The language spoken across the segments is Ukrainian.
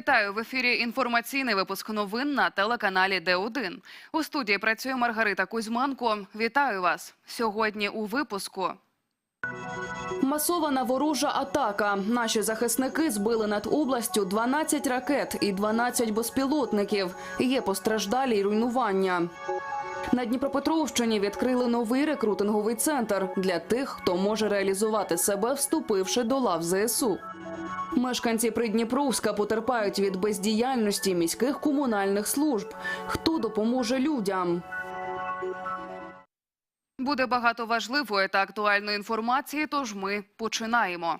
Вітаю в ефірі. Інформаційний випуск новин на телеканалі Д1. У студії працює Маргарита Кузьменко. Вітаю вас сьогодні. У випуску Масована ворожа атака. Наші захисники збили над областю 12 ракет і 12 безпілотників. Є постраждалі й руйнування. На Дніпропетровщині відкрили новий рекрутинговий центр для тих, хто може реалізувати себе, вступивши до лав ЗСУ. Мешканці Придніпровська потерпають від бездіяльності міських комунальних служб. Хто допоможе людям? буде багато важливої та актуальної інформації. Тож ми починаємо.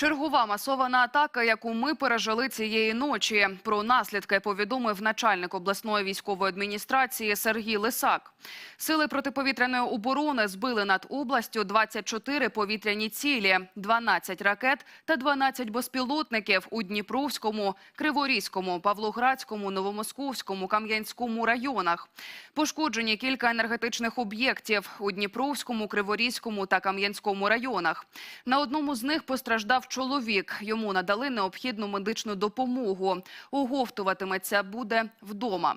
Чергова масована атака, яку ми пережили цієї ночі. Про наслідки повідомив начальник обласної військової адміністрації Сергій Лисак. Сили протиповітряної оборони збили над областю 24 повітряні цілі, 12 ракет та 12 безпілотників у Дніпровському, Криворізькому, Павлоградському, Новомосковському, Кам'янському районах. Пошкоджені кілька енергетичних об'єктів у Дніпровському, Криворізькому та Кам'янському районах. На одному з них постраждав чоловік. Йому надали необхідну медичну допомогу. Оговтуватиметься буде вдома.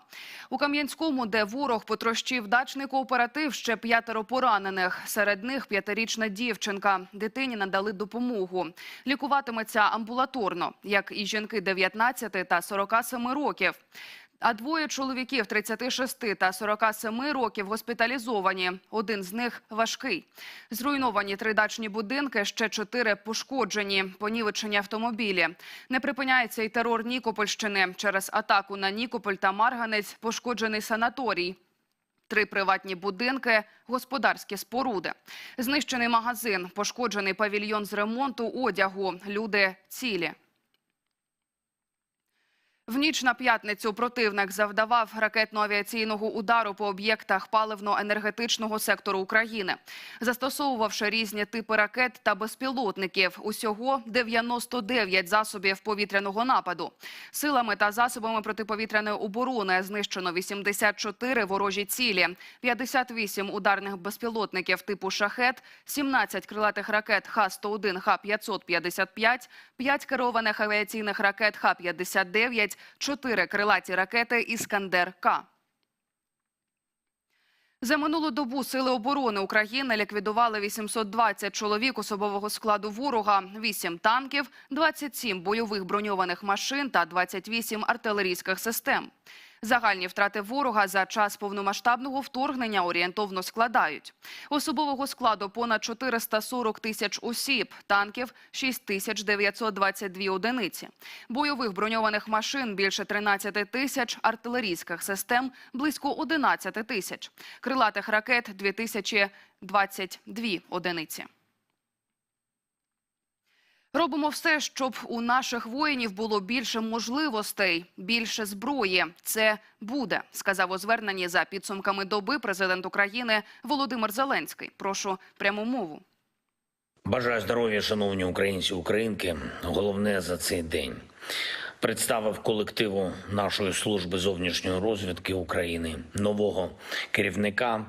У Кам'янському, де ворог потрощив дачний кооператив, ще п'ятеро поранених. Серед них п'ятирічна дівчинка. Дитині надали допомогу. Лікуватиметься амбулаторно, як і жінки 19 та 47 років. А двоє чоловіків 36 та 47 років госпіталізовані. Один з них важкий. Зруйновані три дачні будинки, ще чотири пошкоджені. Понівечені автомобілі. Не припиняється й терор Нікопольщини. Через атаку на Нікополь та Марганець пошкоджений санаторій. Три приватні будинки, господарські споруди. Знищений магазин, пошкоджений павільйон з ремонту одягу. Люди цілі. В ніч на п'ятницю противник завдавав ракетно-авіаційного удару по об'єктах паливно-енергетичного сектору України, застосовувавши різні типи ракет та безпілотників. Усього 99 засобів повітряного нападу. Силами та засобами протиповітряної оборони знищено 84 ворожі цілі, 58 ударних безпілотників типу «Шахет», 17 крилатих ракет Х-101, Х-555, 5 керованих авіаційних ракет Х-59, 4 крилаті ракети «Іскандер-К». За минулу добу Сили оборони України ліквідували 820 чоловік особового складу ворога, 8 танків, 27 бойових броньованих машин та 28 артилерійських систем. Загальні втрати ворога за час повномасштабного вторгнення орієнтовно складають. Особового складу понад 440 тисяч осіб, танків 6 тисяч 922 одиниці. Бойових броньованих машин більше 13 тисяч, артилерійських систем близько 11 тисяч. Крилатих ракет 2022 одиниці. Робимо все, щоб у наших воїнів було більше можливостей, більше зброї. Це буде, сказав у зверненні за підсумками доби президент України Володимир Зеленський. Прошу пряму мову. Бажаю здоров'я, шановні українці, українки. Головне за цей день представив колективу нашої служби зовнішньої розвідки України нового керівника.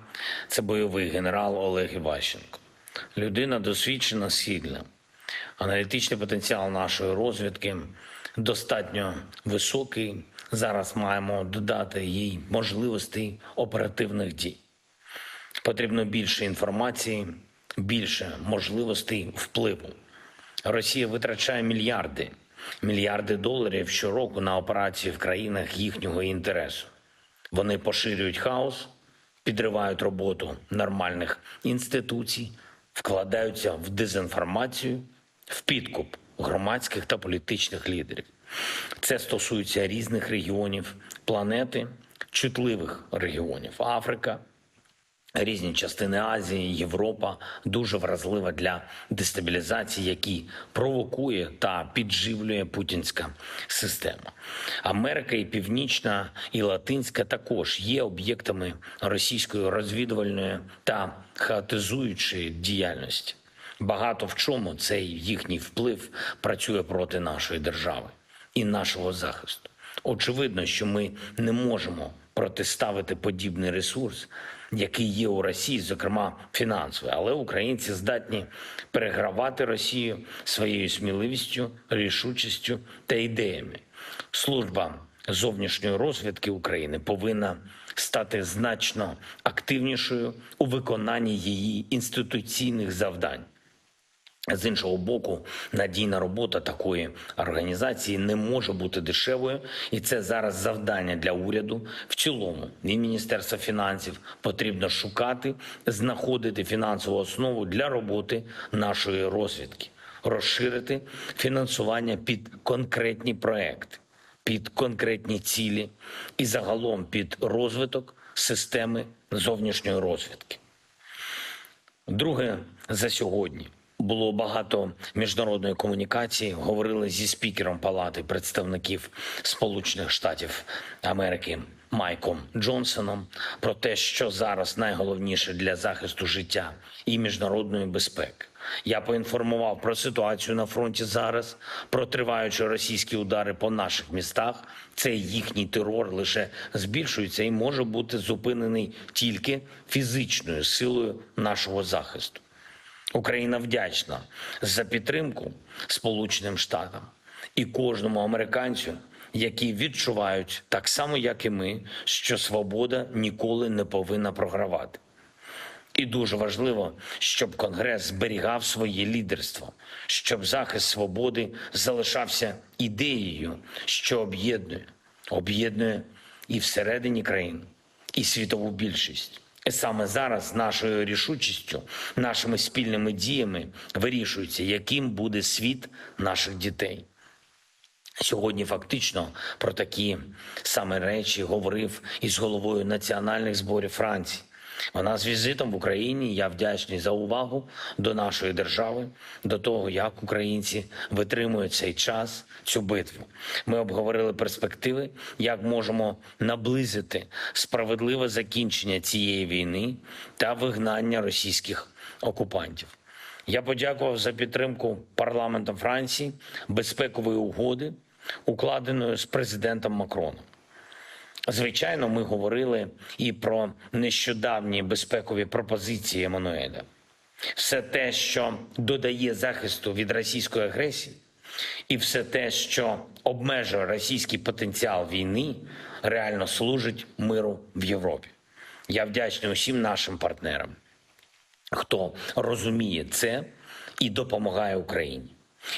Це бойовий генерал Олег Іващенко. Людина досвідчена, сильна. Аналітичний потенціал нашої розвідки достатньо високий. Зараз маємо додати їй можливостей оперативних дій. Потрібно більше інформації, більше можливостей впливу. Росія витрачає мільярди, мільярди доларів щороку на операції в країнах їхнього інтересу. Вони поширюють хаос, підривають роботу нормальних інституцій, вкладаються в дезінформацію, в підкуп громадських та політичних лідерів. Це стосується різних регіонів планети, чутливих регіонів Африка, різні частини Азії, Європа дуже вразлива для дестабілізації, які провокує та підживлює путінська система. Америка і Північна і Латинська також є об'єктами російської розвідувальної та хаотизуючої діяльності. Багато в чому цей їхній вплив працює проти нашої держави і нашого захисту. Очевидно, що ми не можемо протиставити подібний ресурс, який є у Росії, зокрема фінансовий. Але українці здатні перегравати Росію своєю сміливістю, рішучістю та ідеями. Служба зовнішньої розвідки України повинна стати значно активнішою у виконанні її інституційних завдань. З іншого боку, надійна робота такої організації не може бути дешевою, і це зараз завдання для уряду в цілому. І Міністерства фінансів потрібно шукати, знаходити фінансову основу для роботи нашої розвідки, розширити фінансування під конкретні проекти, під конкретні цілі і загалом під розвиток системи зовнішньої розвідки. Друге за сьогодні було багато міжнародної комунікації. Говорили зі спікером Палати представників Сполучених Штатів Америки Майком Джонсоном про те, що зараз найголовніше для захисту життя і міжнародної безпеки. Я поінформував про ситуацію на фронті зараз, про триваючі російські удари по наших містах. Цей їхній терор лише збільшується і може бути зупинений тільки фізичною силою нашого захисту. Україна вдячна за підтримку Сполученим Штатам і кожному американцю, які відчувають так само, як і ми, що свобода ніколи не повинна програвати. І дуже важливо, щоб Конгрес зберігав своє лідерство, щоб захист свободи залишався ідеєю, що об'єднує, об'єднує і всередині країн, і світову більшість. Саме зараз нашою рішучістю, нашими спільними діями вирішується, яким буде світ наших дітей. Сьогодні фактично про такі саме речі говорив із головою національних зборів Франції. Вона з візитом в Україні. Я вдячний за увагу до нашої держави, до того, як українці витримують цей час, цю битву. Ми обговорили перспективи, як можемо наблизити справедливе закінчення цієї війни та вигнання російських окупантів. Я подякував за підтримку парламентом Франції безпекової угоди, укладеної з президентом Макроном. Звичайно, ми говорили і про нещодавні безпекові пропозиції Еммануеля. Все те, що додає захисту від російської агресії, і все те, що обмежує російський потенціал війни, реально служить миру в Європі. Я вдячний усім нашим партнерам, хто розуміє це і допомагає Україні.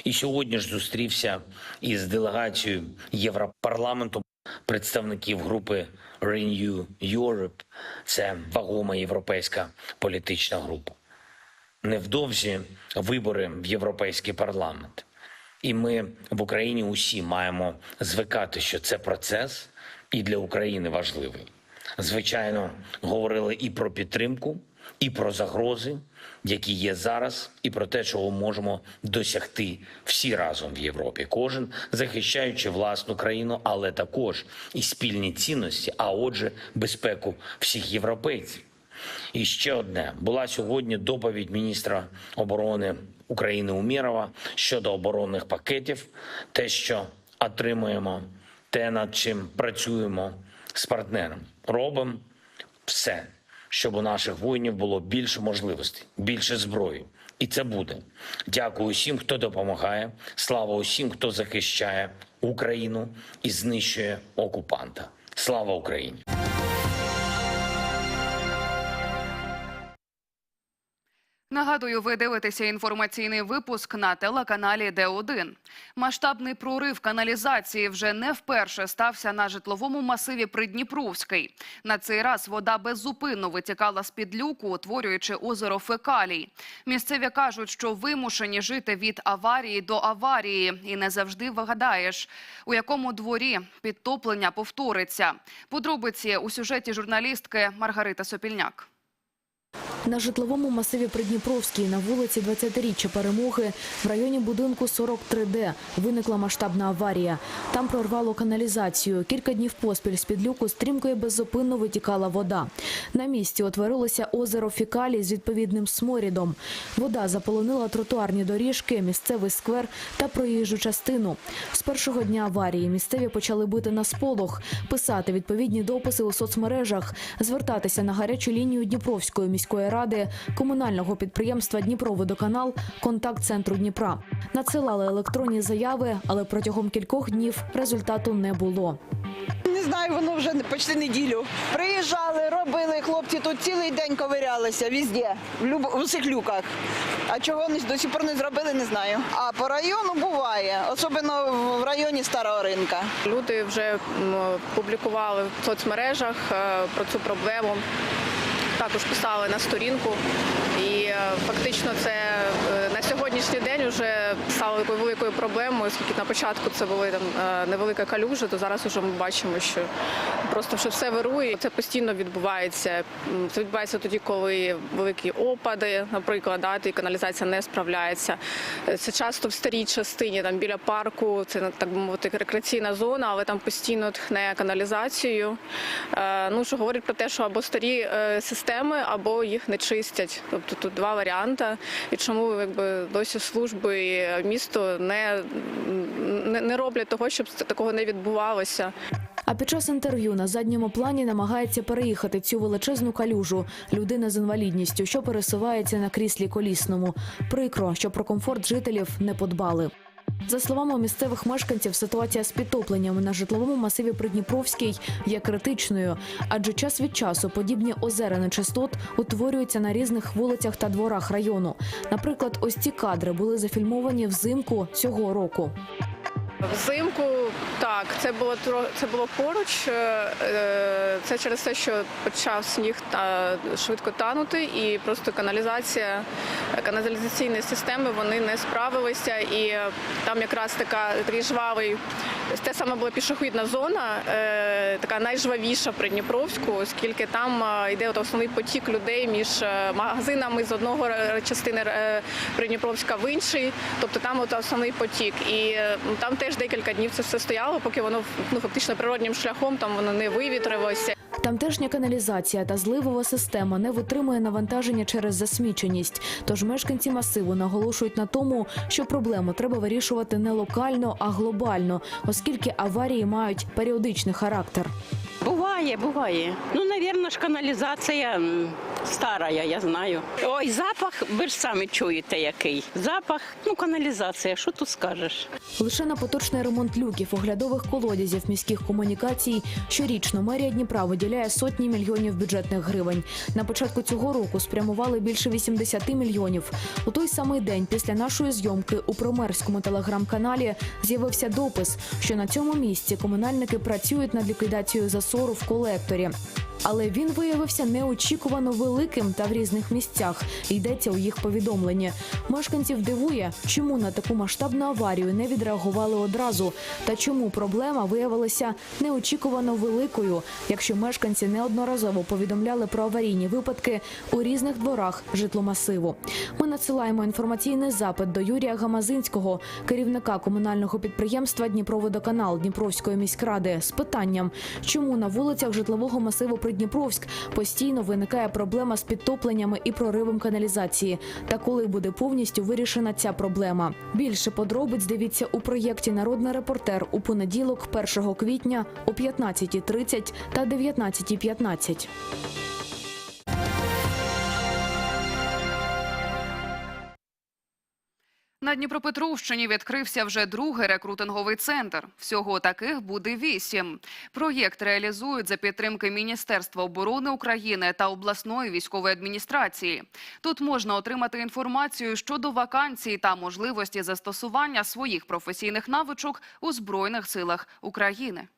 І сьогодні ж зустрівся із делегацією Європарламенту представників групи Renew Europe. Це вагома європейська політична група. Невдовзі вибори в Європейський парламент. І ми в Україні усі маємо звикати, що це процес і для України важливий. Звичайно, говорили і про підтримку, і про загрози, які є зараз, і про те, чого можемо досягти всі разом в Європі. Кожен захищаючи власну країну, але також і спільні цінності, а отже, безпеку всіх європейців. І ще одне була сьогодні доповідь міністра оборони України Умірова щодо оборонних пакетів, те, що отримуємо, те, над чим працюємо з партнером. Робимо все, щоб у наших воїнів було більше можливостей, більше зброї. І це буде. Дякую усім, хто допомагає. Слава усім, хто захищає Україну і знищує окупанта. Слава Україні! Нагадую, ви дивитеся інформаційний випуск на телеканалі Д1. Масштабний прорив каналізації вже не вперше стався на житловому масиві Придніпровський. На цей раз вода беззупинно витікала з-під люку, утворюючи озеро Фекалій. Місцеві кажуть, що вимушені жити від аварії до аварії, і не завжди вигадаєш, у якому дворі підтоплення повториться. Подробиці у сюжеті журналістки Маргарита Сопільняк. На житловому масиві Придніпровській на вулиці 20-річчя перемоги в районі будинку 43Д виникла масштабна аварія. Там прорвало каналізацію. Кілька днів поспіль з-під люку стрімко і беззупинно витікала вода. На місці утворилося озеро Фікалі з відповідним сморідом. Вода заполонила тротуарні доріжки, місцевий сквер та проїжджу частину. З першого дня аварії місцеві почали бити на сполох, писати відповідні дописи у соцмережах, звертатися на гарячу лінію Дніпровської міської ради, комунального підприємства Дніпроводоканал, контакт центру Дніпра. Надсилали електронні заяви, але протягом кількох днів результату не було. Не знаю, воно вже почти неділю. Приїжджали, робили хлопці тут цілий день ковирялися везде, в люб... у всіх люках. А чого вони до сих пор не зробили, не знаю. А по району буває, особливо в районі старого ринка. Люди вже публікували в соцмережах е, про цю проблему. Також писали на сторінку. І е, фактично це на на сьогоднішній день вже стало такою великою проблемою, оскільки на початку це були там е, невелика калюжа, то зараз вже ми бачимо, що просто що все вирує. Це постійно відбувається. Це відбувається тоді, коли великі опади, наприклад, да, і каналізація не справляється. Е, Це часто в старій частині, там біля парку, це так мовити рекреаційна зона, але там постійно тхне каналізацією. Е, Ну що говорить про те, що або старі системи, або їх не чистять. Тобто тут два варіанти. І чому якби досі служби місто не, не, не роблять того, щоб такого не відбувалося. А під час інтерв'ю на задньому плані намагається переїхати цю величезну калюжу людина з інвалідністю, що пересувається на кріслі колісному. Прикро, що про комфорт жителів не подбали. За словами місцевих мешканців, ситуація з підтопленнями на житловому масиві Придніпровській є критичною, адже час від часу подібні озера нечистот утворюються на різних вулицях та дворах району. Наприклад, ось ці кадри були зафільмовані взимку цього року. Взимку так, це було це було поруч. е, е, Це через те, що почав сніг та швидко танути, і просто каналізація, каналізаційні системи вони не справилися. І там якраз така такий жвавий, те саме була пішохідна зона, е, така найжвавіша при Дніпровську, оскільки там йде от основний потік людей між магазинами з одного частини Придніпровська в інший. Тобто там от основний потік. І там теж декілька днів це все стояло, поки воно ну фактично природнім шляхом там воно не вивітрилося. Тамтешня каналізація та зливова система не витримує навантаження через засміченість. Тож мешканці масиву наголошують на тому, що проблему треба вирішувати не локально, а глобально, оскільки аварії мають періодичний характер. Буває, буває. Ну, навірно, ж каналізація стара, я знаю. Ой, запах, ви ж самі чуєте який. Запах, ну, каналізація, що тут скажеш? Лише на поточний ремонт люків оглядових колодязів міських комунікацій щорічно мерія Дніпра виділяє сотні мільйонів бюджетних гривень. На початку цього року спрямували більше 80 мільйонів. У той самий день після нашої зйомки у промерському телеграм-каналі з'явився допис, що на цьому місці комунальники працюють над ліквідацією засору в колекторі. Але він виявився неочікувано великим та в різних місцях. Йдеться у їх повідомленні. Мешканців дивує, чому на таку масштабну аварію не відреагували одразу, та чому проблема виявилася неочікувано великою, якщо мешканці неодноразово повідомляли про аварійні випадки у різних дворах житломасиву. Ми надсилаємо інформаційний запит до Юрія Гамазинського, керівника комунального підприємства Дніпроводоканал Дніпровської міськради, з питанням, чому на вулицях житлового масиву Придніпровськ постійно виникає проблема з підтопленнями і проривом каналізації, та коли буде повністю вирішена ця проблема. Більше подробиць дивіться у проєкті Народний репортер у понеділок, 1 квітня о 15.30 та 19.15. На Дніпропетровщині відкрився вже другий рекрутинговий центр. Всього таких буде вісім. Проєкт реалізують за підтримки Міністерства оборони України та обласної військової адміністрації. Тут можна отримати інформацію щодо вакансій та можливості застосування своїх професійних навичок у Збройних силах України.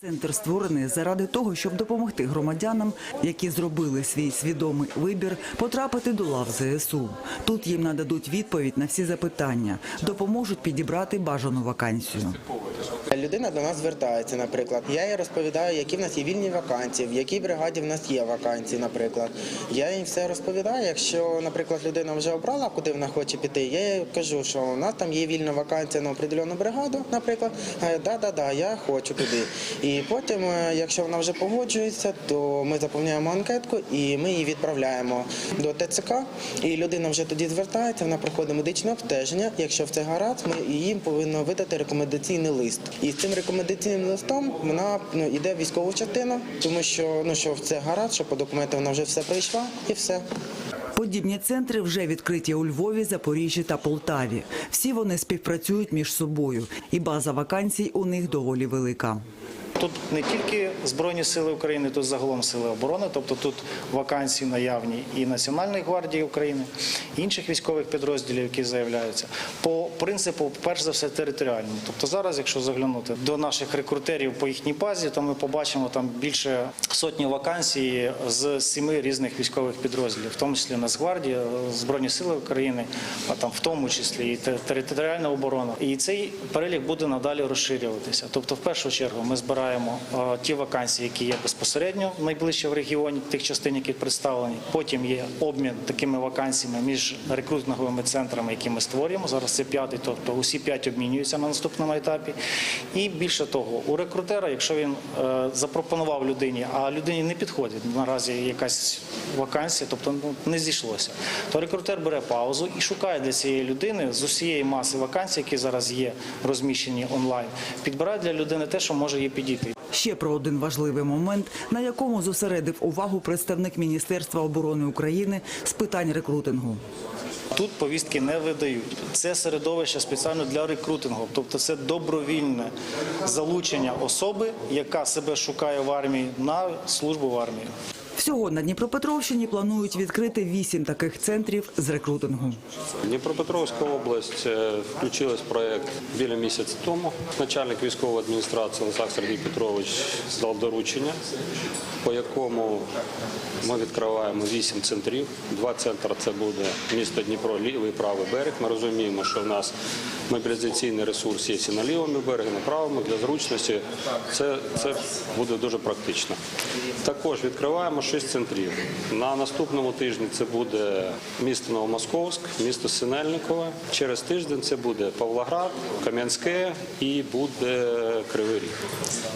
Центр створений заради того, щоб допомогти громадянам, які зробили свій свідомий вибір, потрапити до лав ЗСУ. Тут їм нададуть відповідь на всі запитання, допоможуть підібрати бажану вакансію. Людина до нас звертається, наприклад. Я їй розповідаю, які в нас є вільні вакансії, в якій бригаді в нас є вакансії, наприклад. Я їй все розповідаю. Якщо, наприклад, людина вже обрала, куди вона хоче піти, я їй кажу, що у нас там є вільна вакансія на определену бригаду, наприклад. Да, да, да, я хочу туди. І потім, е, якщо вона вже погоджується, то ми заповняємо анкетку і ми її відправляємо до ТЦК. І людина вже тоді звертається, вона проходить медичне обстеження. Якщо в це гаразд, ми їй повинно видати рекомендаційний лист. І з цим рекомендаційним листом вона ну, йде в військову частину, тому що ну що це гаразд, що по документам вона вже все пройшла і все. Подібні центри вже відкриті у Львові, Запоріжжі та Полтаві. Всі вони співпрацюють між собою, і база вакансій у них доволі велика. Тут не тільки Збройні сили України, тут загалом сили оборони, тобто тут вакансії наявні і Національної гвардії України, і інших військових підрозділів, які заявляються. По принципу, перш за все, територіальному. Тобто зараз, якщо заглянути до наших рекрутерів по їхній базі, то ми побачимо там більше сотні вакансій з семи різних військових підрозділів, в тому числі Нацгвардія, Збройні сили України, а там в тому числі і територіальна оборона. І цей перелік буде надалі розширюватися. Тобто, в першу чергу, ми збираємо е, ті вакансії, які є безпосередньо найближче в регіоні, тих частин, які представлені. Потім є обмін такими вакансіями між рекрутинговими центрами, які ми створюємо. Зараз це п'ятий, тобто усі п'ять обмінюються на наступному етапі. І більше того, у рекрутера, якщо він е, запропонував людині, а людині не підходить наразі якась вакансія, тобто ну, не зійшлося, то рекрутер бере паузу і шукає для цієї людини з усієї маси вакансій, які зараз є розміщені онлайн, підбирає для людини те, що може їй підійти. Ще про один важливий момент, на якому зосередив увагу представник Міністерства оборони України з питань рекрутингу. Тут повістки не видають. Це середовище спеціально для рекрутингу, тобто це добровільне залучення особи, яка себе шукає в армії на службу в армії. Всього на Дніпропетровщині планують відкрити вісім таких центрів з рекрутингу. Дніпропетровська область е, включилась в проект біля місяця тому. Начальник військової адміністрації Олександр Сергій Петрович дав доручення, по якому ми відкриваємо вісім центрів. Два центри це буде місто Дніпро, лівий правий берег. Ми розуміємо, що в нас мобілізаційний ресурс є і на лівому берегі, на правому для зручності. Це, це буде дуже практично. Також відкриваємо шість центрів. На наступному тижні це буде місто Новомосковськ, місто Синельникове. Через тиждень це буде Павлоград, Кам'янське і буде Кривий Ріг.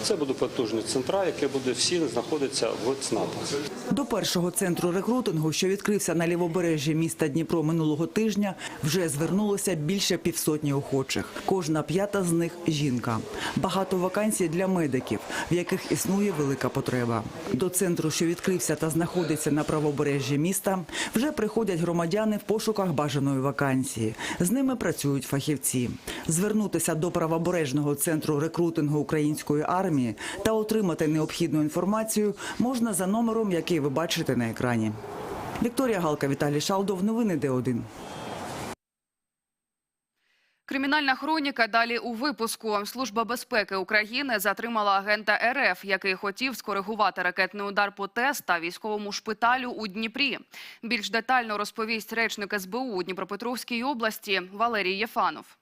Це будуть потужні центра, які будуть всі знаходитися в ЦНАПах. До першого центру рекрутингу, що відкрився на лівобережжі міста Дніпро минулого тижня, вже звернулося більше півсотні охочих. Кожна п'ята з них жінка. Багато вакансій для медиків, в яких існує велика потреба. До центру, що відкрився та знаходиться на правобережжі міста, вже приходять громадяни в пошуках бажаної вакансії. З ними працюють фахівці. Звернутися до правобережного центру рекрутингу української армії та отримати необхідну інформацію можна за номером, який ви бачите на екрані. Вікторія Галка, Віталій Шалдов. Новини Д1. Кримінальна хроніка далі у випуску. Служба безпеки України затримала агента РФ, який хотів скоригувати ракетний удар по ТЕС та військовому шпиталю у Дніпрі. Більш детально розповість речник СБУ у Дніпропетровській області Валерій Єфанов.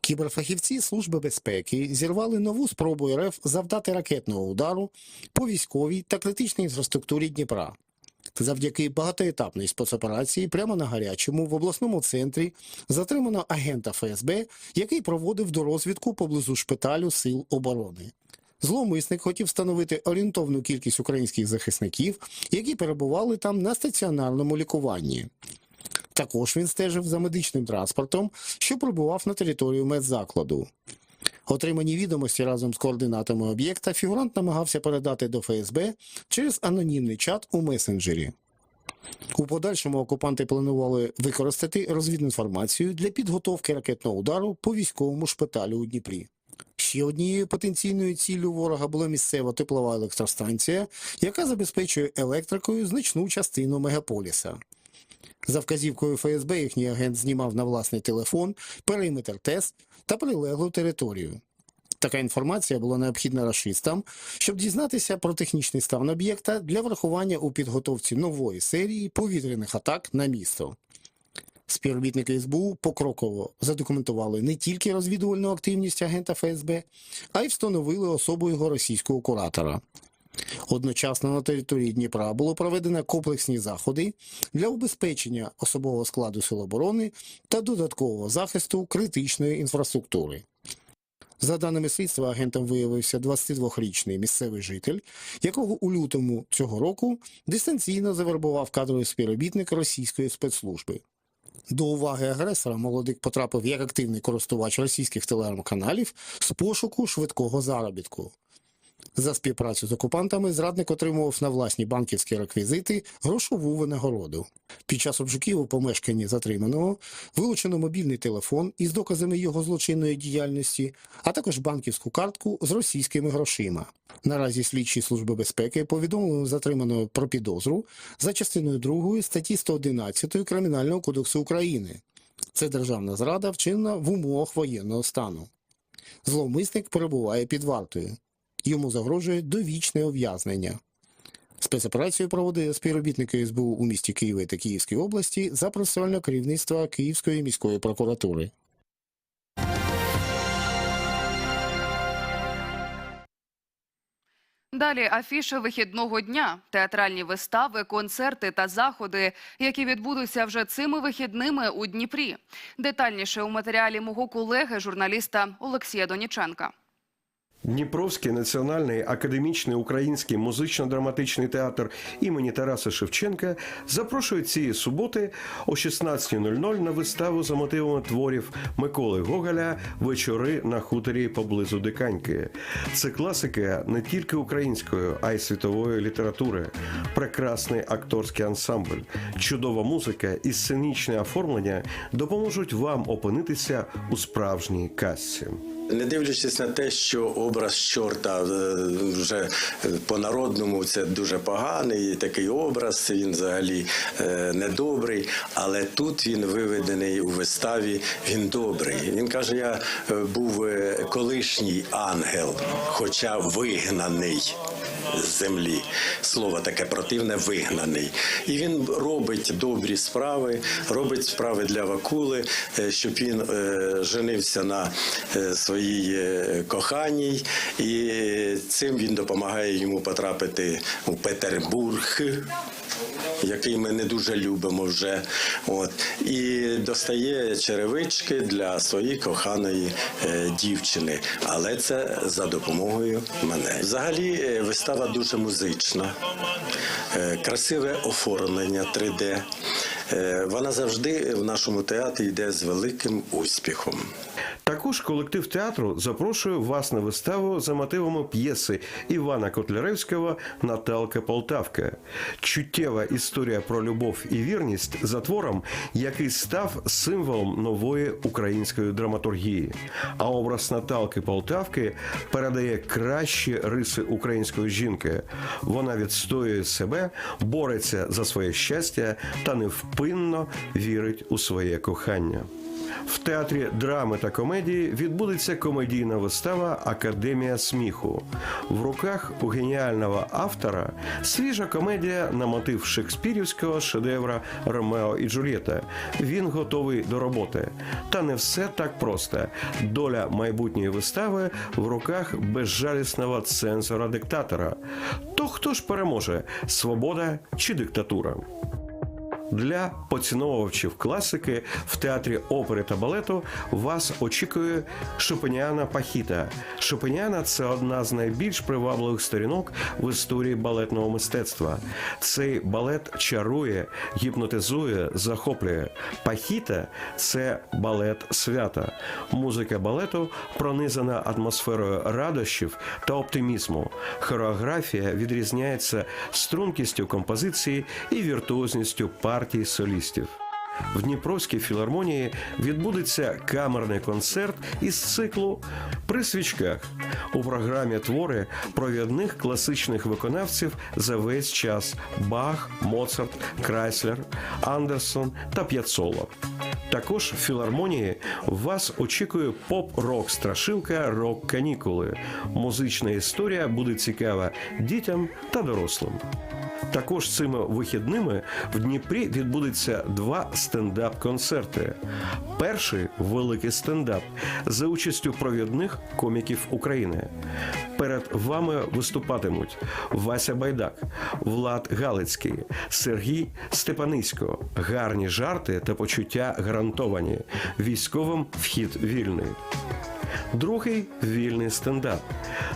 Кіберфахівці Служби безпеки зірвали нову спробу РФ завдати ракетного удару по військовій та критичній інфраструктурі Дніпра. Завдяки багатоетапній спецоперації прямо на гарячому в обласному центрі затримано агента ФСБ, який проводив дорозвідку поблизу шпиталю Сил оборони. Зловмисник хотів встановити орієнтовну кількість українських захисників, які перебували там на стаціонарному лікуванні. Також він стежив за медичним транспортом, що прибував на територію медзакладу. Отримані відомості разом з координатами об'єкта фігурант намагався передати до ФСБ через анонімний чат у месенджері. У подальшому окупанти планували використати розвідінформацію для підготовки ракетного удару по військовому шпиталю у Дніпрі. Ще однією потенційною ціллю ворога була місцева теплова електростанція, яка забезпечує електрикою значну частину мегаполіса. За вказівкою ФСБ їхній агент знімав на власний телефон периметр ТЕС та прилеглу територію. Така інформація була необхідна рашистам, щоб дізнатися про технічний стан об'єкта для врахування у підготовці нової серії повітряних атак на місто. Співробітники СБУ покроково задокументували не тільки розвідувальну активність агента ФСБ, а й встановили особу його російського куратора. Одночасно на території Дніпра було проведено комплексні заходи для убезпечення особового складу Сил оборони та додаткового захисту критичної інфраструктури. За даними слідства, агентом виявився 22-річний місцевий житель, якого у лютому цього року дистанційно завербував кадровий співробітник російської спецслужби. До уваги агресора молодик потрапив як активний користувач російських телеграм-каналів з пошуку швидкого заробітку. За співпрацю з окупантами зрадник отримував на власні банківські реквізити грошову винагороду. Під час обшуків у помешканні затриманого вилучено мобільний телефон із доказами його злочинної діяльності, а також банківську картку з російськими грошима. Наразі слідчі служби безпеки повідомили затриманого про підозру за частиною 2 статті 111 Кримінального кодексу України. Це державна зрада, вчинена в умовах воєнного стану. Зловмисник перебуває під вартою. Йому загрожує довічне ув'язнення. Спецоперацію проводили співробітники СБУ у місті Києві та Київській області за процесуального керівництва Київської міської прокуратури. Далі афіши вихідного дня, театральні вистави, концерти та заходи, які відбудуться вже цими вихідними у Дніпрі. Детальніше у матеріалі мого колеги, журналіста Олексія Доніченка. Дніпровський національний академічний український музично-драматичний театр імені Тараса Шевченка запрошує цієї суботи о 16.00 на виставу за мотивами творів Миколи Гоголя Вечори на хуторі поблизу Диканьки. Це класика не тільки української, а й світової літератури, прекрасний акторський ансамбль, чудова музика і сценічне оформлення допоможуть вам опинитися у справжній казці. Не дивлячись на те, що образ чорта е, вже по-народному це дуже поганий такий образ, він взагалі е, недобрий, але тут він виведений у виставі, він добрий. Він каже: я е, був е, колишній ангел, хоча вигнаний з землі. Слово таке противне вигнаний. І він робить добрі справи, робить справи для Вакули, е, щоб він е, женився на е, своїй е, коханій, і цим він допомагає йому потрапити у Петербург. Який ми не дуже любимо вже, от і достає черевички для своєї коханої е, дівчини, але це за допомогою мене. Взагалі, е, вистава дуже музична, е, красиве оформлення 3D. Е, Вона завжди в нашому театрі йде з великим успіхом. Також колектив театру запрошує вас на виставу за мотивами п'єси Івана Котляревського Наталка Полтавка. Чуттєва історія про любов і вірність за твором, який став символом нової української драматургії. А образ Наталки Полтавки передає кращі риси української жінки. Вона відстоює себе, бореться за своє щастя та невпинно вірить у своє кохання. В театрі драми та комедії відбудеться комедійна вистава Академія сміху. В руках у геніального автора свіжа комедія на мотив шекспірівського шедевра Ромео і Джульєта. Він готовий до роботи. Та не все так просто. Доля майбутньої вистави в руках безжалісного цензора-диктатора. То хто ж переможе свобода чи диктатура? Для поціновувачів класики в театрі опери та балету вас очікує Шопеніана Пахіта. Шопеніана це одна з найбільш привабливих сторінок в історії балетного мистецтва. Цей балет чарує, гіпнотизує, захоплює. Пахіта це балет свята. Музика балету пронизана атмосферою радощів та оптимізму. Хореографія відрізняється стрункістю композиції і віртуозністю партій солістів. В Дніпровській філармонії відбудеться камерний концерт із циклу при свічках у програмі твори провідних класичних виконавців за весь час Бах, Моцарт, Крайслер, Андерсон та П'яцоло. Також в філармонії вас очікує поп-рок страшилка рок канікули. Музична історія буде цікава дітям та дорослим. Також цими вихідними в Дніпрі відбудеться два стендап-концерти. Перший великий стендап за участю провідних коміків України. Перед вами виступатимуть Вася Байдак, Влад Галицький, Сергій Степанисько. Гарні жарти та почуття гарантовані. Військовим вхід вільний. Другий вільний стендап.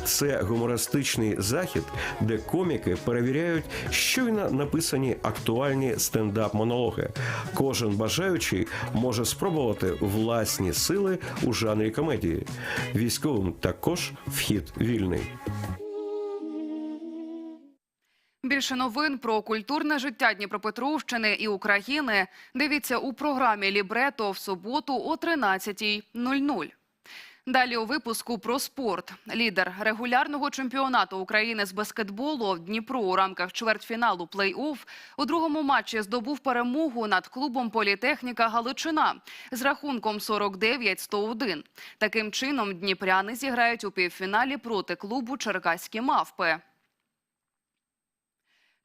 Це гумористичний захід, де коміки перевіряють щойно написані актуальні стендап-монологи. Кожен бажаючий може спробувати власні сили у жанрі комедії. Військовим також вхід вільний. Більше новин про культурне життя Дніпропетровщини і України дивіться у програмі Лібрето в суботу о 13.00. Далі у випуску про спорт. Лідер регулярного чемпіонату України з баскетболу Дніпро у рамках чвертьфіналу плей-офф у другому матчі здобув перемогу над клубом Політехніка Галичина з рахунком 49-101. Таким чином дніпряни зіграють у півфіналі проти клубу Черкаські мавпи.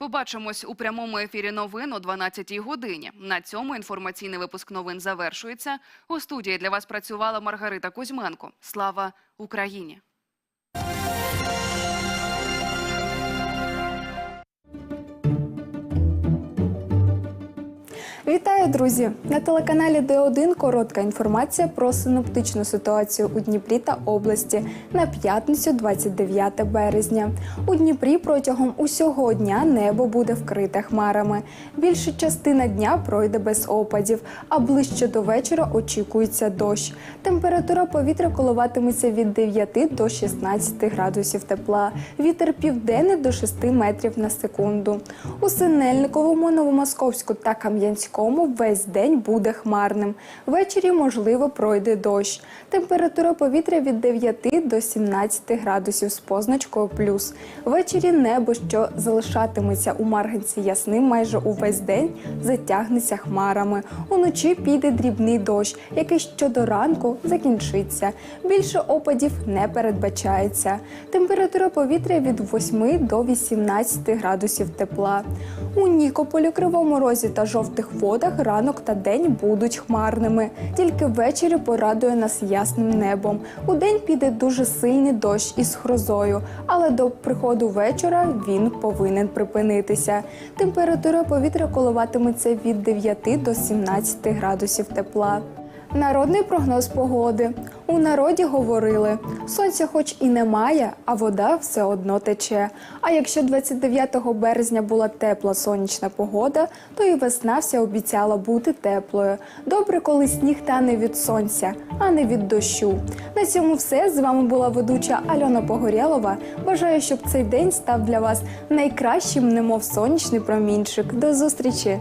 Побачимось у прямому ефірі новин о 12-й годині. На цьому інформаційний випуск новин завершується. У студії для вас працювала Маргарита Кузьменко. Слава Україні! Вітаю, друзі! На телеканалі Д1 коротка інформація про синоптичну ситуацію у Дніпрі та області на п'ятницю, 29 березня. У Дніпрі протягом усього дня небо буде вкрите хмарами. Більша частина дня пройде без опадів, а ближче до вечора очікується дощ. Температура повітря коливатиметься від 9 до 16 градусів тепла. Вітер південний до 6 метрів на секунду. У Синельниковому, Новомосковську та Кам'янському весь день буде хмарним. Ввечері, можливо, пройде дощ. Температура повітря від 9 до 17 градусів з позначкою плюс. Ввечері небо, що залишатиметься у Марганці ясним майже увесь день, затягнеться хмарами. Уночі піде дрібний дощ, який щодо ранку закінчиться. Більше опадів не передбачається. Температура повітря від 8 до 18 градусів тепла. У Нікополі, Кривому Розі та жовтих водах ранок та день будуть хмарними. Тільки ввечері порадує нас ясним небом. У день піде дуже сильний дощ із грозою, але до приходу вечора він повинен припинитися. Температура повітря коливатиметься від 9 до 17 градусів тепла. Народний прогноз погоди. У народі говорили: сонця, хоч і немає, а вода все одно тече. А якщо 29 березня була тепла сонячна погода, то і весна вся обіцяла бути теплою. Добре, коли сніг тане від сонця, а не від дощу. На цьому все з вами була ведуча Альона Погорєлова. Бажаю, щоб цей день став для вас найкращим, немов сонячний промінчик. До зустрічі!